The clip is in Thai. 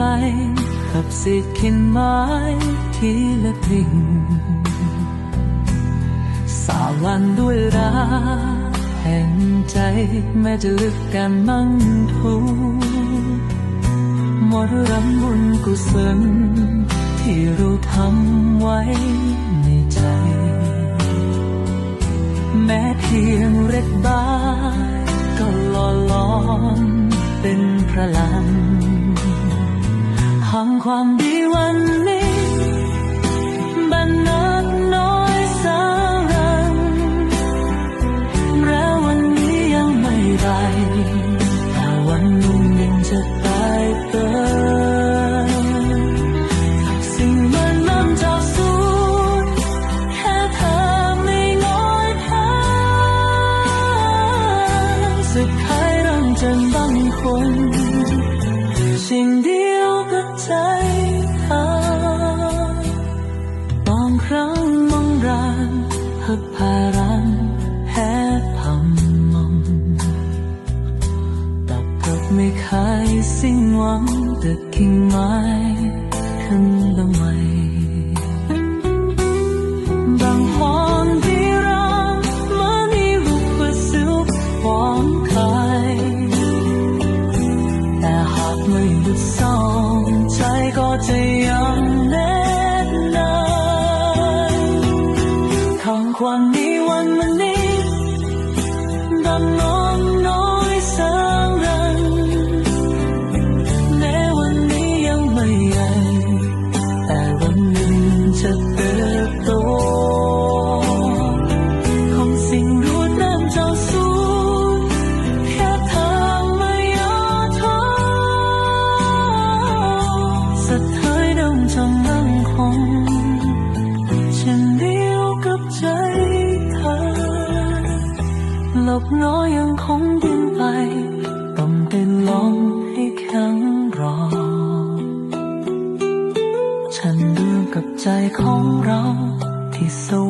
กับเศษเข็นไม้ที่ละพิงสาวันด้วยรักแห่งใจแม้จะลึกกันมั่งทูหมดรำบุญกุศลที่เราทำไว้ในใจ แม้เพียงเร็ดบ้าก็หล่อล้อมเป็นพลัง หังความดีวันนี้ หักพารันแพ้พำมองตับกับไม่เคยสิ้นหวังแต่กิ่งไม้ขึ้นละไหมบ ข้างคว หลบน้อยยังคงดิ้นไปต้องเป็นลมให้แข็งรอ ฉันเรื่องกับใจของเราที่สว